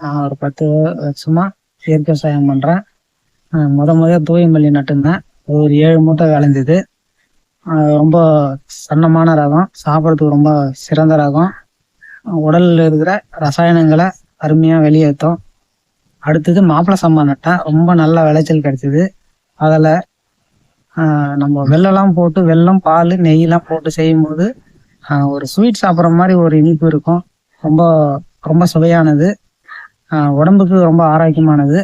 நான் ஒரு பத்து வருஷமா இயற்கை விவசாயம் பண்றேன். முத முத தூய மல்லி நட்டுருந்தேன். ஒரு ஏழு மூட்டை விளைஞ்சது. ரொம்ப சன்னமான ரகம். சாப்பிட்றதுக்கு ரொம்ப சிறந்த ரகம். உடலில் இருக்கிற ரசாயனங்களை அருமையாக வெளியேற்றும். அடுத்தது மாப்பிளை சம்பா நட்டேன். ரொம்ப நல்ல விளைச்சல் கிடைச்சிது. அதில் நம்ம வெள்ளம்லாம் போட்டு வெள்ளம் பால் நெய்யெல்லாம் போட்டு செய்யும்போது ஒரு ஸ்வீட் சாப்பிட்ற மாதிரி ஒரு இனிப்பு இருக்கும். ரொம்ப ரொம்ப சுவையானது. உடம்புக்கு ரொம்ப ஆரோக்கியமானது.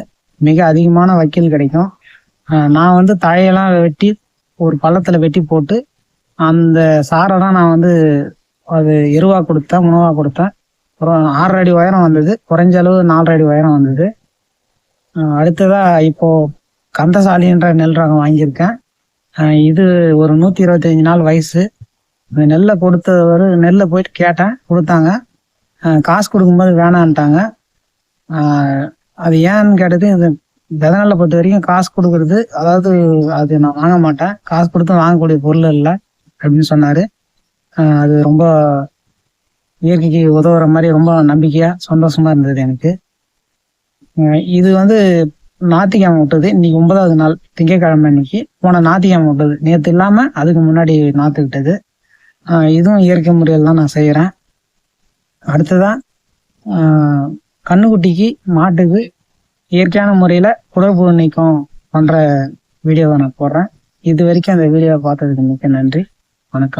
மிக அதிகமான வைக்கல் கிடைக்கும். நான் வந்து தழையெல்லாம் வெட்டி ஒரு பள்ளத்தில் வெட்டி போட்டு அந்த சாரை தான் நான் வந்து அது எருவாக கொடுத்தேன் உணவாக கொடுத்தேன். அப்புறம் ஆறரை அடி உயரம் வந்தது. குறைஞ்ச அளவு நாலரை அடி உயரம் வந்தது. அடுத்ததாக இப்போது கந்தசாலின்ற நெல் ரகம் வாங்கியிருக்கேன். இது ஒரு நூற்றி இருபத்தஞ்சி நாள் வயசு. இந்த நெல்லை கொடுத்தவர் நெல்லை போயிட்டு கேட்டேன் கொடுத்தாங்க. காசு கொடுக்கும்போது வேணான்ட்டாங்க. அது ஏன்னு கேட்டது இது வித பொறுத்த வரைக்கும் காசு கொடுக்கறது அதாவது அது நான் வாங்க மாட்டேன். காசு கொடுத்து வாங்கக்கூடிய பொருள் இல்லை அப்படின்னு சொன்னாரு. அது ரொம்ப இயற்கைக்கு உதவுற மாதிரி ரொம்ப நம்பிக்கையா சந்தோஷமா இருந்தது எனக்கு. இது வந்து ஞாயிற்றுக்கிழமை விட்டது. இன்னைக்கு ஒன்பதாவது நாள் திங்கட்கிழமை இன்னைக்கு போன ஞாயிற்றுக்கிழமை விட்டது. நேற்று இல்லாம அதுக்கு முன்னாடி நாத்து விட்டது. இதுவும் இயற்கை முறையில் தான் நான் செய்கிறேன் அடுத்ததான் கண்ணுக்குட்டிக்கு மாட்டுக்கு இயற்கையான முறையில் குடற்புழு நீக்கம் பண்ணுற வீடியோவை நான் போடுறேன். இது வரைக்கும் அந்த வீடியோவை பார்த்ததுக்கு மிக்க நன்றி. வணக்கம்.